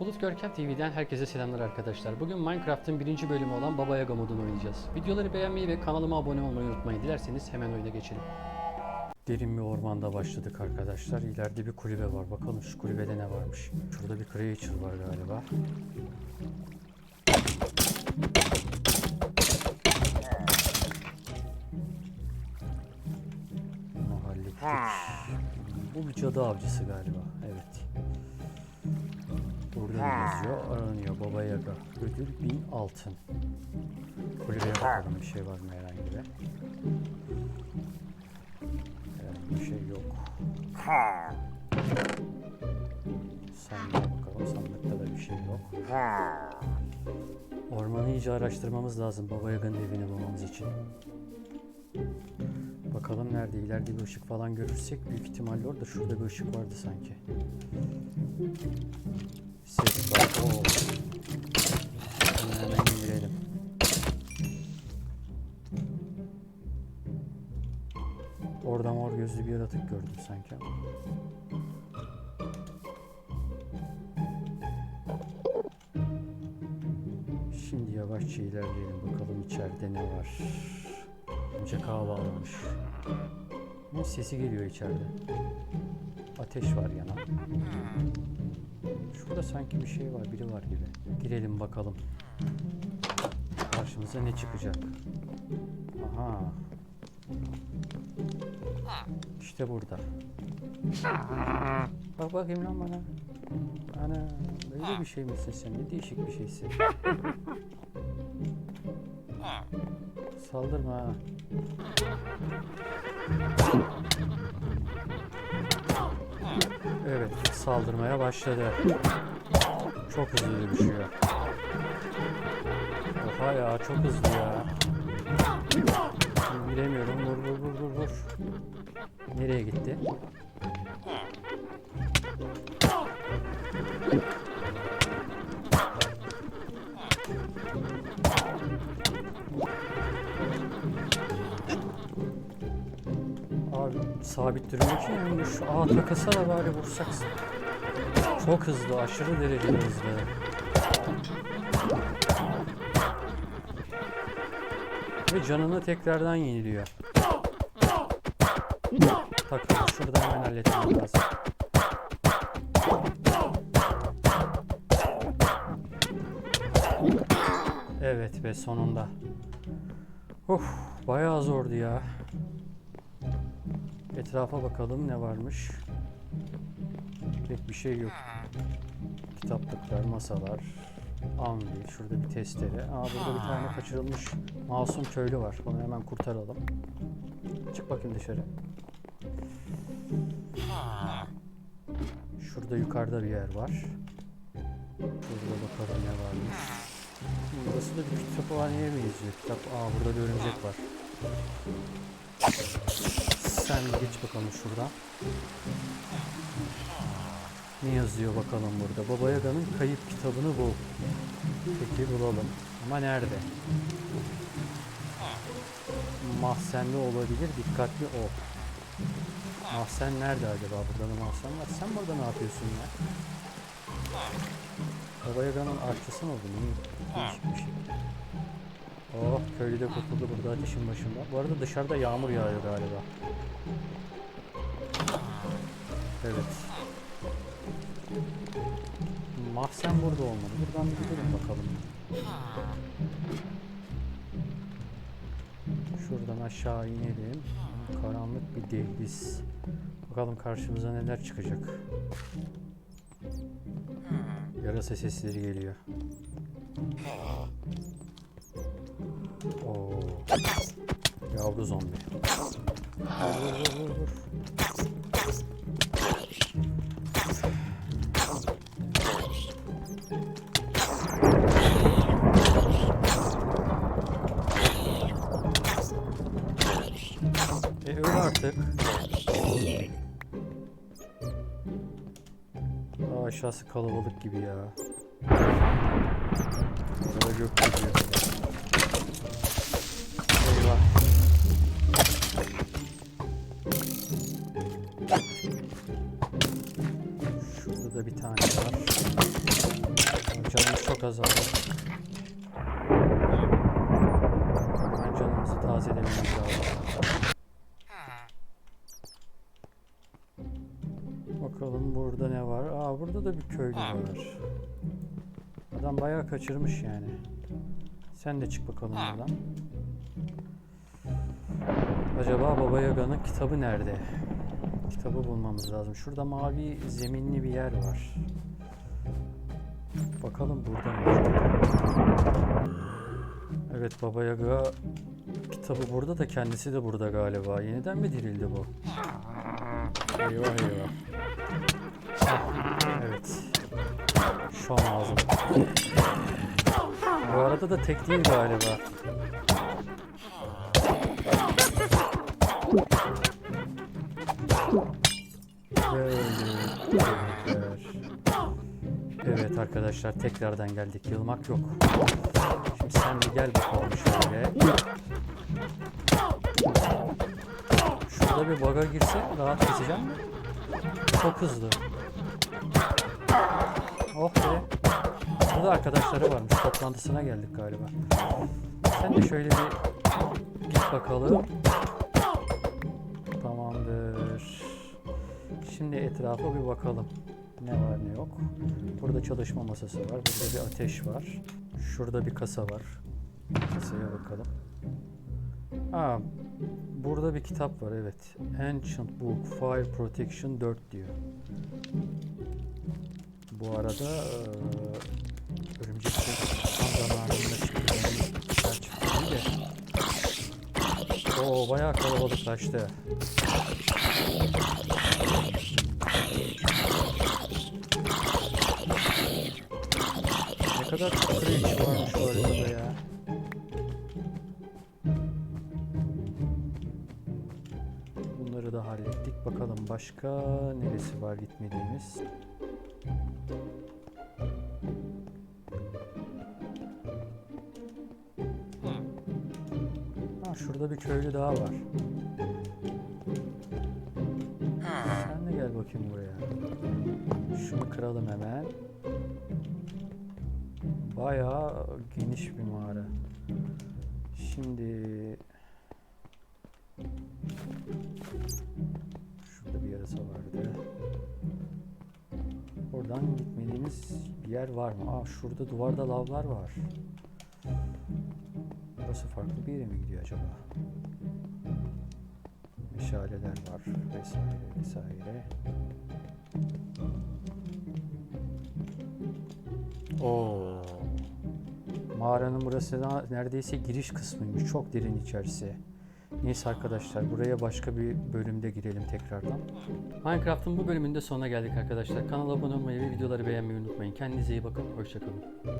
Bulut Görkem TV'den herkese selamlar arkadaşlar. Bugün Minecraft'ın birinci bölümü olan Baba Yaga modunu oynayacağız. Videoları beğenmeyi ve kanalıma abone olmayı unutmayın. Dilerseniz hemen oyuna geçelim. Derin bir ormanda başladık arkadaşlar. İleride bir kulübe var. Bakalım şu kulübede ne varmış. Şurada bir creature var galiba. Bunu hallettik. Bu bir cadı avcısı galiba. Evet. Burada ne yazıyor? Aranıyor Baba Yaga. Ödül 1000 altın. Kulübeye bakalım bir şey var mı herhangi bir. Herhangi bir şey yok. Sandığa bakalım. Sandıkta da bir şey yok. Ormanı iyice araştırmamız lazım Baba Yaga'nın evini bulmamız için. Bakalım nerede? İleride bir ışık falan görürsek büyük ihtimalle orada şurada bir ışık vardı sanki. Ses var. Oo. Hemen indirelim. Orada mor gözlü bir yaratık gördüm sanki ama. Şimdi yavaşça ilerleyelim bakalım içeride ne var. Önce kahve bağlamış. Ne sesi geliyor içeride. Ateş var yana. Şurada sanki bir şey var, biri var gibi. Girelim bakalım. Karşımıza ne çıkacak? Aha. İşte burada. Bak bakayım lan bana. Ana, böyle bir şey misin sen? Ne değişik bir şeysin. Saldırma ha. Evet, saldırmaya başladı. Çok hızlı düşüyor. Oha ya, çok hızlı ya. Bilemiyorum, vur vur vur vur vur. Nereye gitti? Abi sabit duruyor ki yani şu ağa da bari vursak. Çok hızlı, aşırı derecede hızlı. Ve canını tekrardan yeniliyor. Takıldı. Şuradan hemen halletmem lazım. Evet ve sonunda. Of bayağı zordu ya. Etrafa bakalım ne varmış. Pek bir şey yok. Kitaplıklar, masalar, anvil, şurada bir testere. Aa burada bir tane kaçırılmış masum köylü var. Onu hemen kurtaralım. Çık bakayım dışarı. Şurada yukarıda bir yer var. Burada bakalım ne varmış. Burası da bir kütüphaneye benziyor. Kitap. Aa burada bir örümcek var. Sen geç bakalım şuradan. Ne yazıyor bakalım burada? Baba Yaga'nın kayıp kitabını bul. Peki bulalım. Ama nerede? Mahzende olabilir. Dikkatli ol. Mahzen nerede acaba? Burada da mahzen var. Sen burada ne yapıyorsun ya? Baba Yaga'nın artçısı mı bu? Değişik bir şey. Oh köylü de kurtuldu burada ateşin başında. Bu arada dışarıda yağmur yağıyor galiba. Evet. Mahzen burada olmalı. Buradan bir gidelim bakalım. Şuradan aşağı inelim. Karanlık bir dehliz. Bakalım karşımıza neler çıkacak. Yarasa sesleri geliyor. Oo. Yavru zombi. E öl artık. Aa, aşağısı kalabalık gibi ya. Burada gök gidiyor. Şurada da bir tane var. Canımız çok azaldı. Hemen canımızı tazelememiz lazım. Bakalım burada ne var? Aa burada da bir köylü var. Adam bayağı kaçırmış yani. Sen de çık bakalım buradan. Acaba Baba Yaga'nın kitabı nerede? Kitabı bulmamız lazım. Şurada mavi zeminli bir yer var. Bakalım burada mı? Evet Baba Yaga kitabı burada da kendisi de burada galiba. Yeniden mi dirildi bu? Eyvah eyvah. Evet. Şu an ağzım. Bu arada da tek değil galiba. Evet arkadaşlar tekrardan geldik. Yılmak yok. Şimdi sen bir gel bakalım şöyle. Şurada bir baga girse rahat keseceğim. Çok hızlı. Oh be. Burada arkadaşları varmış. Toplantısına geldik galiba. Sen de şöyle bir git bakalım. Şimdi etrafa bir bakalım. Ne var ne yok. Burada çalışma masası var. Burada bir ateş var. Şurada bir kasa var. Kasaya bakalım. Aa, burada bir kitap var evet. Ancient Book Fire Protection 4 diyor. Bu arada eee örümcek zamanında çıktı. Güzel çıktı değil de. Oo bayağı kalabalıklaştı. Kadar cringe varmış bu haritada ya. Bunları da hallettik. Bakalım başka neresi var gitmediğimiz. Ha şurada bir köylü daha var. Sen de gel bakayım buraya. Şunu kıralım hemen. Bayağı geniş bir mağara. Şimdi şurada bir yarasa vardı. Oradan gitmediğimiz bir yer var mı? Aa şurada duvarda lavlar var. Burası farklı bir yere mi gidiyor acaba? Meşaleler var vesaire vesaire. Oo. Mağaranın burası neredeyse giriş kısmıymış. Çok derin içerisi. Neyse arkadaşlar buraya başka bir bölümde girelim tekrardan. Minecraft'ın bu bölümünde sonuna geldik arkadaşlar. Kanala abone olmayı ve videoları beğenmeyi unutmayın. Kendinize iyi bakın. Hoşçakalın.